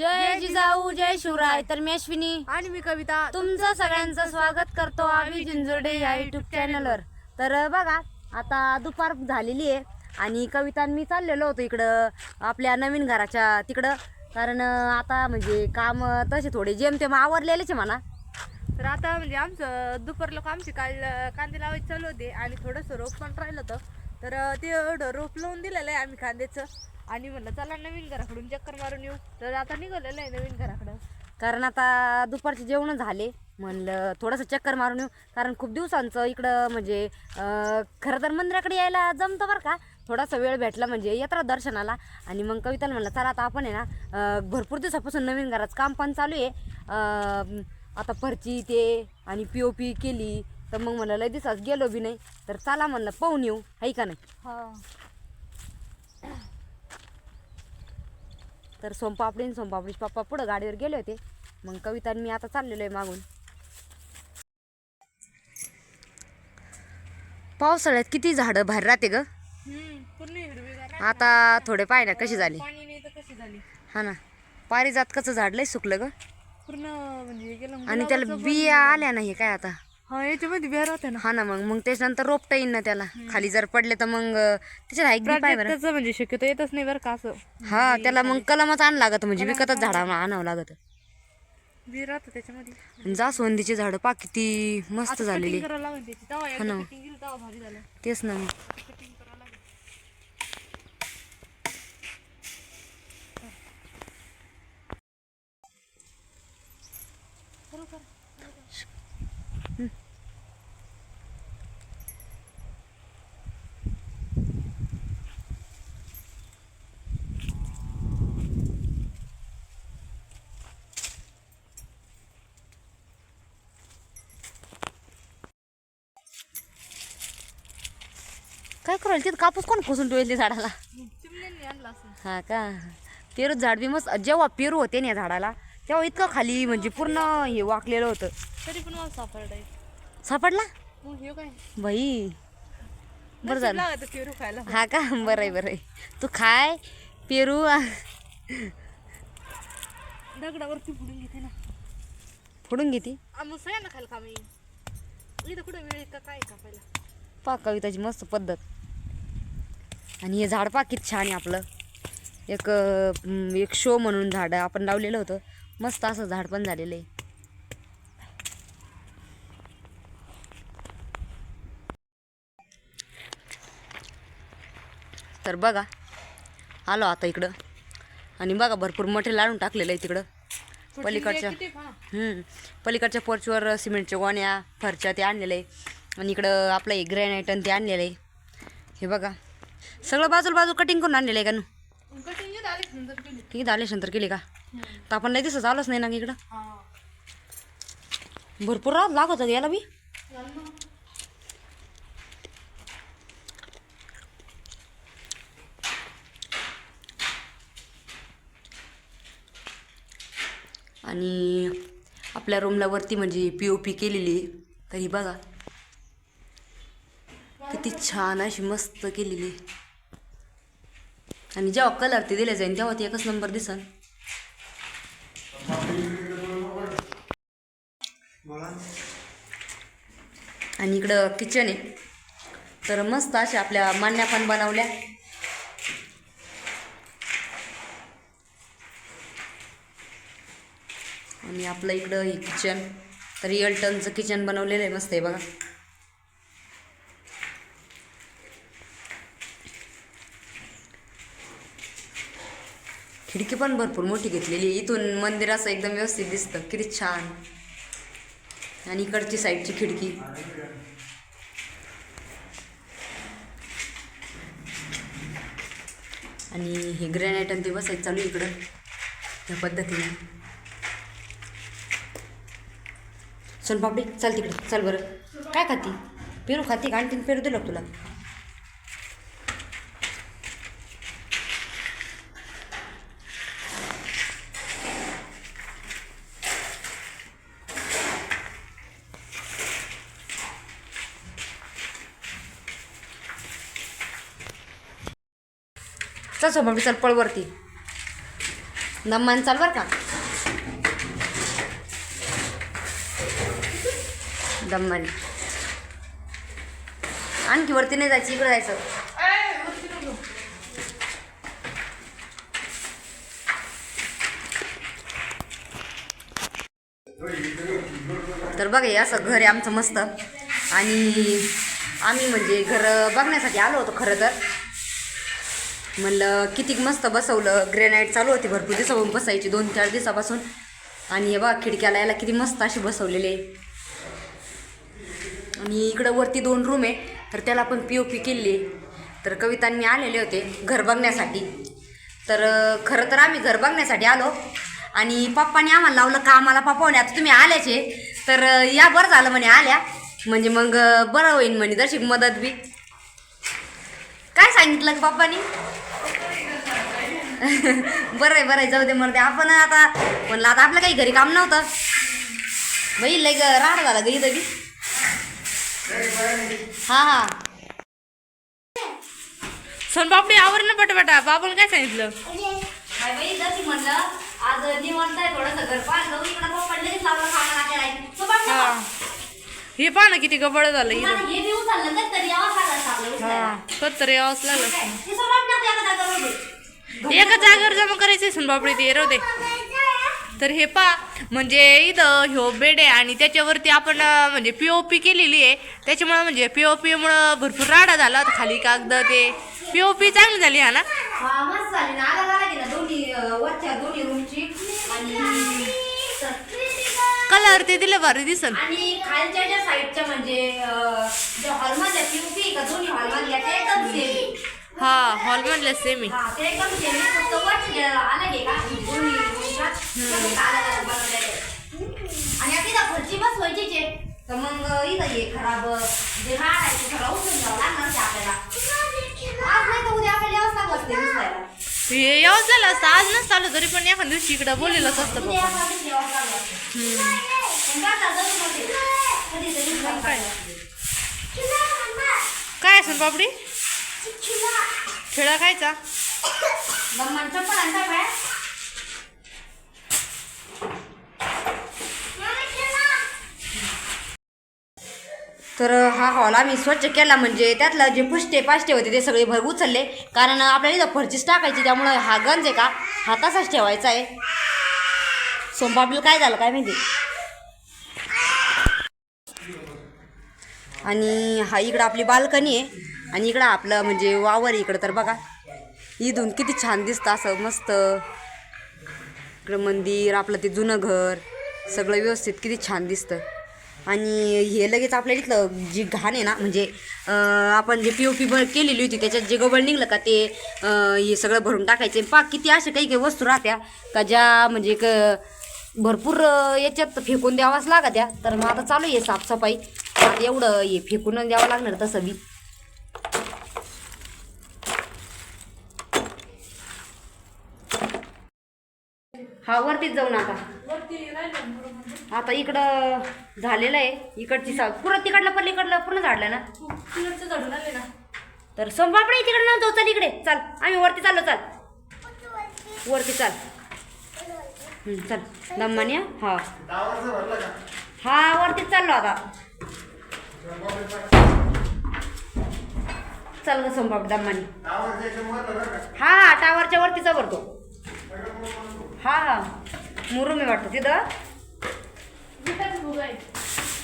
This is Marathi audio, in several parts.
जय जिजाऊ जय शिवराय. तर मी अश्विनी. आणि मी कविता. तुमचं सगळ्यांचं स्वागत करतो आम्ही जिंजुर्डे या युट्यूब चॅनलवर तर बघा आता दुपार झालेली आहे आणि कविता मी चाललेलो होतो इकडं आपल्या नवीन घराच्या तिकडं. कारण आता म्हणजे काम तसे थोडे जेमतेम आवरलेलेच आहे म्हणा. तर आता म्हणजे आमचं दुपार लोक आमचे काल कांदे लावायचे चालू होते आणि थोडंसं रोप पण राहिलं होतं. तर ते एवढं रोप लावून दिलेलं आहे आम्ही कांद्याचं. आणि म्हणलं चला नवीन घराकडून चक्कर मारून येऊ. तर आता निघालेलं आहे नवीन घराकडं. कारण आता दुपारचे जेवण झाले. म्हणलं थोडंसं चक्कर मारून येऊ. कारण खूप दिवसांचं इकडं म्हणजे खरं तर मंदिराकडे यायला जमतं बरं का. थोडासा वेळ भेटला म्हणजे यात्रा दर्शनाला. आणि मग कविताला म्हणलं चला आता आपण आहे ना भरपूर दिवसापासून नवीन घराचं काम पण चालू आहे. आता फरची ते आणि पी ओ पी केली. तर मग म्हणलं लय दिवसाच गेलो बी नाही. तर चला म्हणलं पाहून येऊ. आहे का नाही? हा. तर सोमपापडी आणि सोमपापडीचे पप्पा पुढं गाडीवर गेले होते. मग कविता आणि मी आता चाललेलो आहे मागून. पावसाळ्यात किती झाडं बाहेर राहते ग? पूर्ण हिरवीगार आता थोडे पाय ना कशी झाली? पाणी नाही तर कशी झाली? हा ना. पारिजातकाचं झाड लय सुकलं ग. पूर्ण म्हणजे गेलं आणि त्याला बिया आल्या नाही काय आता? हा याच्यामध्ये बिहार ना. हा ना मग मग त्याच्यानंतर रोपटा येईन ना त्याला. खाली जर पडले तर मग त्याच्यात हाईक बी पाय बरं. त्याचं म्हणजे शक्यतो येतच नाही बरं का असं. हा त्याला मग कलमच आण लागत म्हणजे विकतच झाडा आणावं लागत. बी राहतं त्याच्यामध्ये. आणि जास्वंदीची झाडं पा किती मस्त झालेली कटिंग करायला लागेल त्याची. तेव्हा एकदा ना. कटिंग केली तेव्हा भारी झालं. तेच ना मग कटिंग करायला लागेल करू कर करायला तिथं कापूस कोण खोसून ठेवले झाडाला? हा का? पेरू झाड बी मस्त जेव्हा पेरू होते ना या झाडाला तेव्हा इतकं खाली म्हणजे पूर्ण हे वाकलेलं होतं. तरी पण मला सापडला मग हे काय? बाई बरं झालं. लागत पेरू खायला. हा का? बरं आहे बरं आहे. तू खाय पेरू. आ, दगडावरती फुडून घेते ना. फोडून घेते? आ, मग सगळ्यांना खायला का मी. इथं कुठं वेळ आहे का? काय का पहिला? पा कविताची मस्त पद्धत. आणि हे झाड पा किती छान आहे आपलं. एक एक शो म्हणून झाड आपण लावलेलं होतं. मस्त असं झाड पण झालेलं आहे. तर बघा आलो आता इकडं. आणि बघा भरपूर मटेरियल आणून टाकलेलं आहे तिकडं. पलीकडच्या पहा. पलीकडच्या पोर्चवर सिमेंटच्या गोण्या फरच्या ते आणलेलं आहे. आणि इकडं आपलं हे ग्रॅनाईट आणि ते आणलेलं आहे. हे बघा. सगळं बाजूला बाजू कटिंग करून आणलेलं आहे का नू? ठीक आहे नंतर केली. का? तर आपण नाही दिसत आलोच नाही ना इकडं. भरपूर राहत लागत याला बी. आणि आपल्या रूमला वरती म्हणजे पी ओ पी केलेली. तर ही बघा. किती छान अशी मस्त केलेली. आणि जेव्हा कलर ते दिले जाईल तेव्हा ते एकच नंबर दिसन. आणि इकडं किचन आहे. तर मस्त अशा आपल्या मान्या पण बनवल्या. आणि आपलं इकडं हे किचन तर रिअल टनचं किचन बनवलेलं आहे मस्त आहे बघा. पण भरपूर मोठी घेतलेली इथून मंदिर असं एकदम व्यवस्थित दिसतं. किती छान. आणि इकडची साईडची खिडकी. आणि हे ग्रॅनाईट आणि ते बसायचं चालू आहे इकडं. त्या पद्धतीने. सोनपापडी चल तिकडे. चल बरं. काय खाती? पेरू खाती का? आणखीन पेरू दिलं तुला? चल सोनपापडी चल पळ वरती दम्मान चाल बर का. दम्माने आणखी वरती नाही जायचं इकडे जायचं. तर बघा असं घर आहे आमचं मस्त. आणि आम्ही म्हणजे घर बघण्यासाठी आलो होतो खरं तर. म्हणलं किती मस्त बसवलं. ग्रेनाईट चालू होती भरपूर दिवसापासून बसायची दोन चार दिवसापासून. आणि हे बघा खिडक्याला याला किती मस्त असे बसवलेले. आणि इकडं वरती दोन रूम आहे तर त्याला पण पी ओ पी केली. तर कवितांनी आलेले होते घर बघण्यासाठी. तर खरं तर आम्ही घर बघण्यासाठी आलो. आणि पप्पाने आम्हाला लावलं का आम्हाला पप्पा म्हणे आता तुम्ही आल्याचे. तर या बरं झालं म्हणे आल्या. म्हणजे मग बरं होईल म्हणे तशी मदत बी. काय सांगितलं पप्पानी? बरं आहे बरं आहे जाऊ दे मरते आपण आता म्हणलं आता आपलं काही घरी काम नव्हतं. बाई लय ग राड झाला ग इथं बी. हा हा. सोनपापडी आवर ना पटापटा. बाबाला काय सांगितलं? काय बाई जशी म्हणलं. आज निवांत आहे थोडंसं घर पाहिलं इकडं पप्पा लगेच लावलं सामान आपल्याला तो पण हा. पहा ना किती गबळ झालं हे तर तरी आवाज लागला. करायचे सोनपापडी ते दे तर हे पा म्हणजे इथं ह्यो बेड आहे आणि त्याच्यावरती आपण म्हणजे पीओपी केलेली आहे. त्याच्यामुळं म्हणजे पीओपी मुळे भरपूर राडा झाला खाली कागद ते. पीओपी चांगली झाली हा ना? कलर ते दिलं भारी दिसल आणि खालच्या ज्या साईडच्या म्हणजे अलग अलग बनवलेले आहेत. आणि बसवायचीच आहे. तर मग इथं हे खराब जे खराब उचलून घ्यावं लागणार ते आपल्याला. आज नाही तर उद्या आपल्याला दिसायला हे यावंच झालं असतं. आज नसतं आलं तरी पण एखाद्या दिवशी इकडं बोललेलंच असतं पप्पा. काय असेल पापडी खेळा खायचा? आणता काय? तर हा हॉल आम्ही स्वच्छ केला म्हणजे त्यातलं जे पुष्टे पाष्टे होते ते सगळे भर उचलले. कारण आपल्याला इथं फरचीच टाकायची त्यामुळं हा गंज आहे का? हा तसाच ठेवायचा आहे. सोमपापीला काय झालं काय माहिती? आणि हा इकडं आपली बाल्कनी आहे. आणि इकडं आपलं म्हणजे वावर आहे इकडं तर बघा. इथून किती छान दिसतं असं मस्त. इकडं मंदिर आपलं ते जुनं घर सगळं व्यवस्थित किती छान दिसतं. आणि हे लगेच आपल्या इथलं जी घाण आहे ना म्हणजे आपण जे पी ओ पी केलेली होती त्याच्यात जे गबळ निघलं का ते हे सगळं भरून टाकायचे. पा किती अशा काही काही वस्तू राहत्या का ज्या म्हणजे क भरपूर याच्यात फेकून द्यावाच लागत्या. तर मग आता चालू आहे साफसफाई. आता एवढं हे फेकून द्यावं लागणार तसं बी. हा वरतीच जाऊ ना आता आता इकडं झालेलं आहे इकडची सा पुरं तिकडलं पण इकडलं पूर्ण झाडलं ना. तर सोमपापडे तिकडे नव्हतो चल इकडे चल. आम्ही वरती चाललो चाल. वरती चाल. हं, चल. दम्मानी हा. हा वरतीच चाललो आता. चल ग सोमपापडी दम्मानी. हा हा टावरच्या वरतीचा भरतो हा हा. मुरुम आहे वाटतं तिथं.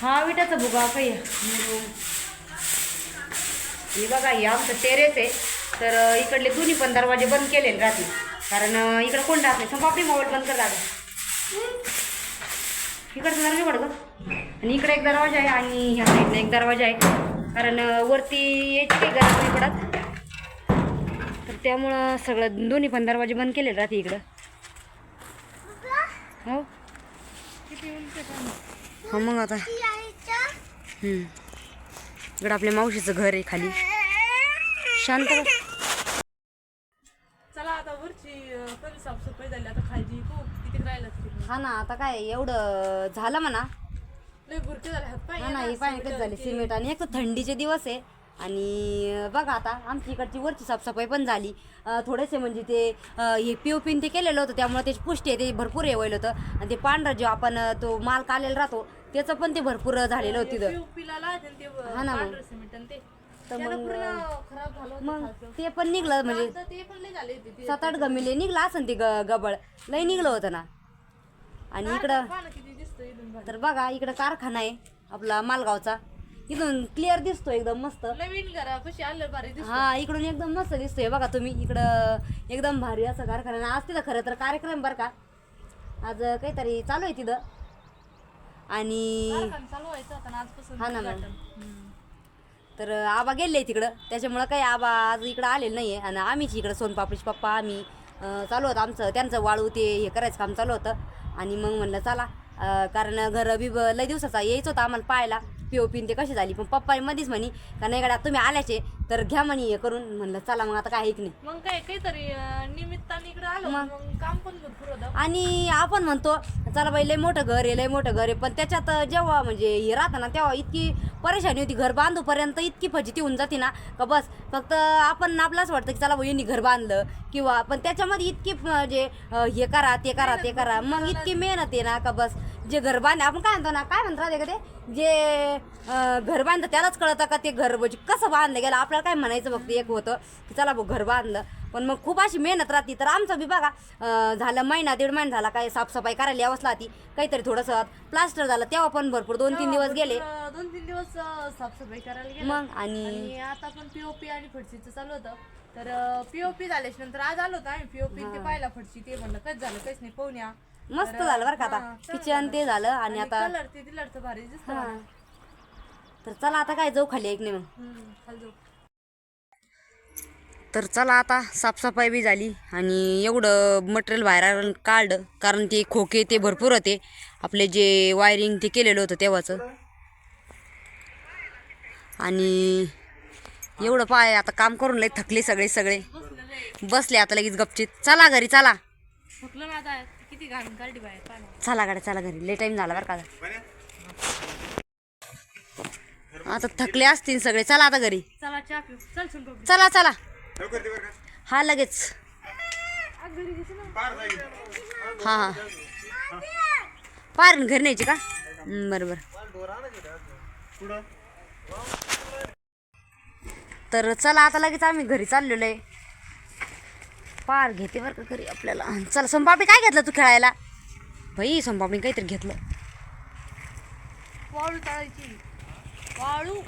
हा विटाचा भुगा काही मुरुम हे बघा हे आमचं टेरेस आहे. तर इकडले दोन्ही पण दरवाजे बंद केलेले राहते कारण इकडं कोण राहत नाही. संपापडी मोबाईल बंद कर दादा. इकडचं दरवाजा पड गं. आणि इकडे एक दरवाजा आहे आणि ह्या साईडला एक दरवाजा आहे. कारण वरती यायची काही गरज नाही पडत. तर त्यामुळं सगळं दोन्ही पण दरवाजे बंद केलेले राहते इकडं. हो. हा मग आता. इकडं आपल्या मावशीचं घर आहे खाली. शांत. चला आता वरची कधी साफसफाई झाली. आता खालची खूप. किती राहिलं हा ना आता काय एवढं झालं म्हणा. लय बुरके झाले हात पाय हा ना हे पाणी कधी झाले? सिमेंट आणि एक तर थंडीचे दिवस आहे. आणि बघा आता आमच्या इकडची वरची साफसफाई पण झाली. थोडेसे म्हणजे ते हे पी पिन ते केलेलं होतं त्यामुळे त्याची पुष्टी आहे ते भरपूर हे व्हायला होतं. आणि ते पांढरं जो आपण तो माल कालेला राहतो त्याचं पण ते भरपूर झालेलं होतं तिथं. हा ना मग. तर मग, मग. ते पण निघलं म्हणजे सात आठ गमिले निघलं असं ते गबळ. लय निघलं होतं ना. आणि इकडं. तर बघा इकडं कारखाना आहे आपला मालगावचा. इथून क्लिअर दिसतो एकदम मस्त. नवीन घरा कशी आलं भारी दिसत हा इकडून एकदम मस्त दिसतोय बघा तुम्ही. इकडं एकदम भारी असं कारखाना आहे. आज तिथं खरं तर कार्यक्रम बरं का. आज काहीतरी चालू आहे तिथं. आणि कारखाना चालू व्हायचं आजपासून हा ना. उद्घाटन. हम्म. तर आबा गेले तिकडं. त्याच्यामुळं काही आबा आज इकडं आलेलं नाही आहे आणि आम्हीच इकडं सोनपापडीचे पप्पा आम्ही अं, चालू होतं आमचं. त्यांचं वाळू ते हे करायचं काम चालू होतं. आणि मग म्हणलं चला अं, कारण घर बी ब- लय दिवसाचा यायचं होतं आम्हाला पाहायला. पी ओ ते कशी झाली? पण पप्पा मध्येच म्हणी का नाही गाड्या तुम्ही आल्याचे तर घ्या म्हणी हे करून. म्हणलं चला मग आता काय ऐक नाही. मग काय काहीतरी अं, निमित्ताने इकडे आलो मग. मग काम पण भरपूर होतं. आणि आपण म्हणतो चला बाई लय मोठं घर आहे लय मोठं घर आहे. पण त्याच्यात जेव्हा म्हणजे हे राहतं ना तेव्हा इतकी परेशानी होती. घर बांधूपर्यंत इतकी फजिती होऊन जाते ना का बस फक्त आपण आपलाच वाटतं की चला यांनी घर बांधलं. किंवा पण त्याच्यामध्ये इतकी म्हणजे अं, हे करा ते करा ते करा. मग इतकी मेहनत आहे ना का बस जे घर बांध आपण काय म्हणतो ना काय म्हणतो का ते? जे घर बांधलं त्यालाच कळतं का ते घर म्हणजे कसं बांधलं गेलं? आपल्याला काय म्हणायचं फक्त एक होतं की चला भाऊ घर बांधलं. पण मग खूप अशी मेहनत राहते. तर आमचं बी बघा झालं महिना दीड महिना झाला काय साफसफाई करायला यावंच लागती. काहीतरी थोडंसं प्लास्टर झालं तेव्हा पण भरपूर दोन तीन दिवस गेले. दोन तीन दिवस साफसफाई करायला गेलो. मग आणि आता पण पीओपी आणि फडशीचं चालू होतं. तर पीओपी झाल्याच्यानंतर आज आलो होतो आम्ही. पीओपी ते पाहिला फडशी ते म्हणलं कच झालं? काहीच नाही पाहून या. मस्त झालं बरं का आता किचन ते झालं आणि आता कलर ते दिलर तर भारी दिसतं हा. मला. तर चला आता काय जाऊ खाली एक नाही मग हम्म, खाली जाऊ. तर चला आता साफसफाई बी झाली आणि एवढं मटेरियल बाहेर काढलं कारण ते खोके ते भरपूर होते आपले जे वायरिंग ते केलेलं होतं तेव्हाचं आणि एवढं पाय आता काम करून लय थकले सगळे सगळे बसलेलं आहे. बसले आता लगेच गपचित चला घरी चला ना आता किती घाण काढली बाहेर. चला गाड्या चला घरी. लय टाईम झाला बरं का आता. आता थकले असतील सगळे. चला आता घरी. चला चहा पिऊ. चल सुन बघू चला चला. लवकर दे बरं का. हा लगेच. घरी घेते ना. पार जाईल हा हा. पार घरी न्यायची का? हं, बरं बरं. पुढं तर चला आता लगेच आम्ही घरी चाललेलो आहे. पार घेते बरं का घरी आपल्याला. चला सोनपापडी काय घेतलं तू खेळायला? भाई सोनपापडी काहीतरी घेतलं. वाळू तळायची. वाळू.